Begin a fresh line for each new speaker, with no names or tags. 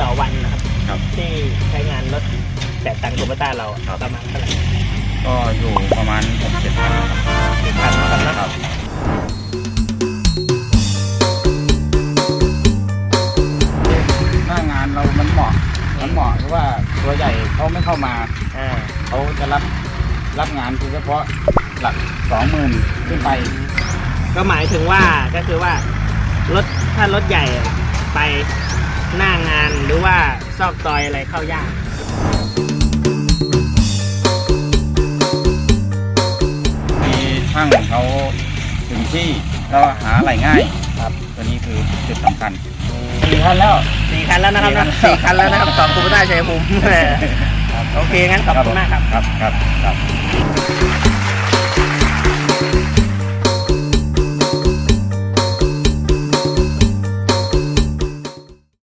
ต่อวันนะครับ
รบ
ที่ใช้งานรถแบบตังโตโยต้าเราครัประมาณเท่าไหร่
ก็อยู่ประมาณ6 7พัน
พันนะครับนะ ค
รับ หน้างานเรามันเหมาะ
มันเหมา
ะเพราะว่าตัวใหญ่เขาไม่เข้ามา
า
เขาจะรับรับงานเฉพาะหลักสองหมื่นขึ้นไป
ก็หมายถึงว่าก็คือว่ารถถ้ารถใหญ่ไป หน้างานหรือว่าซอกซอยอะไรเข้ายาก
มีช่างเขาถึงที่เราหาอะไรง่าย
ครับ
ตัวนี้คือจุดสำคัญ
ส
ี่คันแล้ว
สี่คันแล้วนะครับสี่นะคันสี่คันแล้วนะครับสองคูปต้าชัยภูมิ
โอเค
งั้นขอบคุณมากครับครับครับ
ครับ